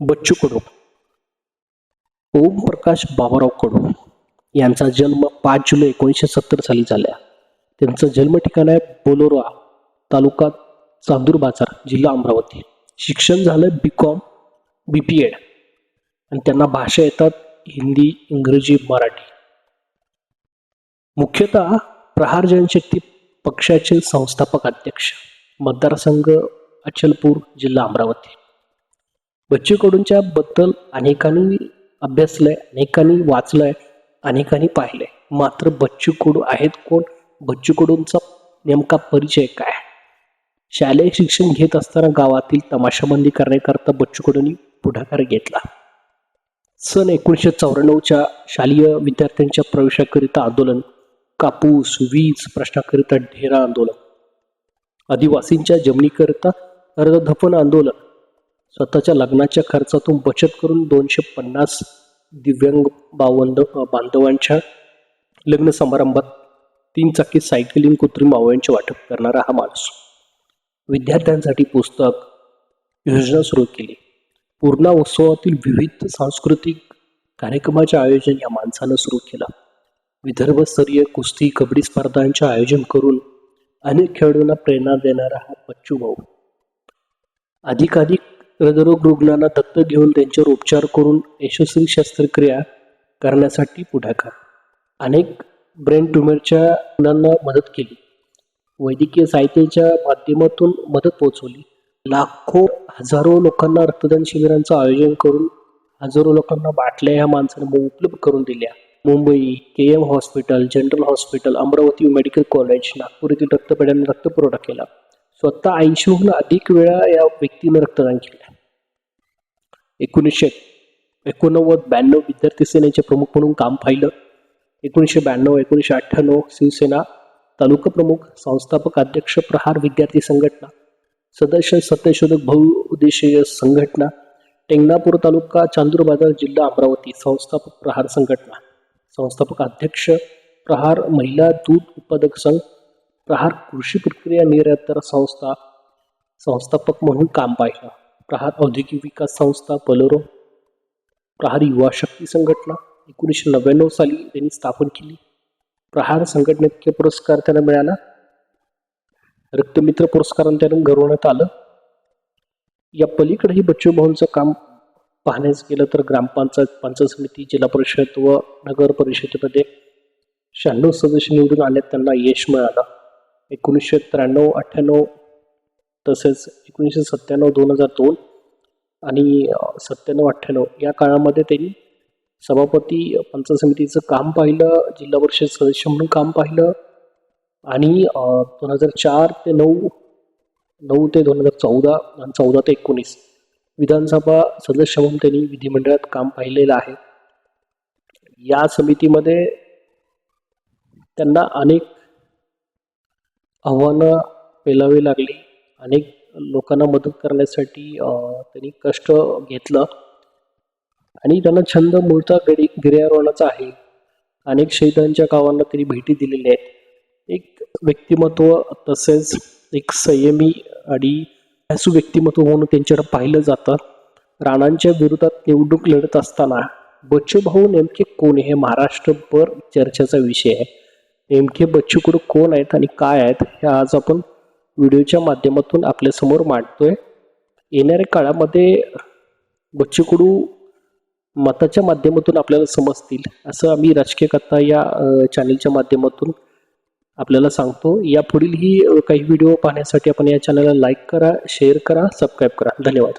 बच्चू कडू ओम प्रकाश बाबाराव कडू यांचा जन्म पाच जुलै एकोणीसशे सत्तर साली झाला. त्यांचं जन्म ठिकाण आहे बोलोरा तालुका चांदूर बाजार जिल्हा अमरावती. शिक्षण झालं B Com B P Ed आणि त्यांना भाषा येतात हिंदी इंग्रजी मराठी. मुख्यतः प्रहार जनशक्ती पक्षाचे संस्थापक अध्यक्ष मतदारसंघ अचलपूर जिल्हा अमरावती. बच्चू कडूंच्या बद्दल अनेकांनी अभ्यासलंय अनेकांनी वाचलंय अनेकांनी पाहिलंय. मात्र बच्चू कडू आहेत कोण? बच्चू कडूंचा नेमका परिचय काय? शालेय शिक्षण घेत असताना गावातील तमाशाबंदी करण्याकरता बच्चू कडूंनी पुढाकार घेतला. सन एकोणीसशे चौऱ्याण्णवच्या शालेय विद्यार्थ्यांच्या प्रवेशाकरिता आंदोलन कापूस वीज प्रश्नाकरिता ढेरा आंदोलन आदिवासींच्या जमिनीकरिता अर्धधपन आंदोलन स्वतःच्या लग्नाच्या खर्चातून बचत करून दोनशे पन्नास दिव्यांग बावंद बांधवांच्या लग्न समारंभात तीन चाकी सायकलिंग कृत्रिम अवयांचे वाटप करणारा हा माणूस. विद्यार्थ्यांसाठी पुस्तक योजना सुरू केली. पूर्णा उत्सवातील विविध सांस्कृतिक कार्यक्रमाचे आयोजन या माणसानं सुरू केलं. विदर्भस्तरीय कुस्ती कबड्डी स्पर्धांचे आयोजन करून अनेक खेळाडूंना प्रेरणा देणारा हा बच्चू भाऊ. अधिकाधिक हृदयरोग रुग्णांना दत्तक घेऊन त्यांच्यावर उपचार करून यशस्वी शस्त्रक्रिया करण्यासाठी पुढाकार. अनेक ब्रेन ट्युमरच्या रुग्णांना मदत केली. वैद्यकीय साहित्याच्या माध्यमातून मदत पोहोचवली. लाखो हजारो लोकांना रक्तदान शिबिरांचं आयोजन करून हजारो लोकांना बाटल्या ह्या माणसाने उपलब्ध करून दिल्या. Mumbai K M hospital general hospital Amravati medical college Nagpur येथील रक्तपेढ्यांना रक्तपुरवठा केला. स्वतः ऐंशीहून अधिक वेळा या व्यक्तीनं रक्तदान केलं. एकोणीसशे एकोणनव्वद ब्याण्णव विद्यार्थी सेनेचे प्रमुख म्हणून काम पाहिलं. एकोणीसशे ब्याण्णव एकोणीसशे अठ्ठ्याण्णव शिवसेना तालुका प्रमुख संस्थापक अध्यक्ष प्रहार विद्यार्थी संघटना सदस्य सत्यशोधक बहुउद्देशीय संघटना टेंगणापूर तालुका चांदूर बाजार जिल्हा अमरावती संस्थापक प्रहार संघटना संस्थापक अध्यक्ष प्रहार महिला दूध उत्पादक संघ प्रहार कृषी प्रक्रिया निर्यातदार संस्था संस्थापक म्हणून काम पाहिलं. प्रहार औद्योगिक विकास संस्था पलोरो प्रहार युवा शक्ती संघटना एकोणीसशे नव्याण्णव साली त्यांनी स्थापन केली. प्रहार संघटनेत पुरस्कार त्यांना मिळाला. रक्तमित्र पुरस्काराने त्यांना गौरवण्यात आलं. या पलीकडेही बच्चू भाऊंचं काम पाहण्यास गेलं तर ग्रामपंचायत पंचायत समिती जिल्हा परिषद व नगर परिषदेमध्ये शहाण्णव सदस्य निवडून आल्यात त्यांना यश मिळालं. एकोणीसशे त्र्याण्णव अठ्ठ्याण्णव तसेच एकोणीसशे सत्त्याण्णव दोन हजार दोन आणि सत्त्याण्णव अठ्ठ्याण्णव या काळामध्ये त्यांनी सभापती पंचायत समितीचं काम पाहिलं जिल्हा परिषद सदस्य म्हणून काम पाहिलं आणि दोन हजार चार ते नऊ नऊ ते दोन हजार चौदा आणि चौदा ते एकोणीस विधानसभा सदस्य म्हणून त्यांनी विधिमंडळात काम पाहिलेलं आहे. या समितीमध्ये त्यांना अनेक आव्हानं पेलावी लागली. अनेक लोकांना मदत करण्यासाठी त्यांनी कष्ट घेतलं. आणि त्यांना छंद मूळचा गडी गिर्यारोहणाचा आहे. अनेक शहीदांच्या गावांना त्यांनी भेटी दिलेल्या आहेत. एक व्यक्तिमत्व तसेच एक संयमी आणि हसू व्यक्तिमत्व म्हणून त्यांच्याकडे पाहिलं जातं. राणांच्या विरोधात निवडणूक लढत असताना बच्चू भाऊ नेमके कोण हे महाराष्ट्रभर चर्चेचा विषय आहे. नेमके बच्चू कडू कोण आहेत आणि काय आहेत हे आज आपण व्हिडिओच्या माध्यमातून आपल्यासमोर मांडतोय. येणाऱ्या काळामध्ये बच्चू कडू मताच्या माध्यमातून आपल्याला समजतील असं आम्ही राजकीय कथा या चॅनलच्या माध्यमातून आपल्याला सांगतो. या काही व्हिडिओ पाहण्यासाठी आपण या चॅनलला लाईक करा शेअर करा सबस्क्राईब करा. धन्यवाद.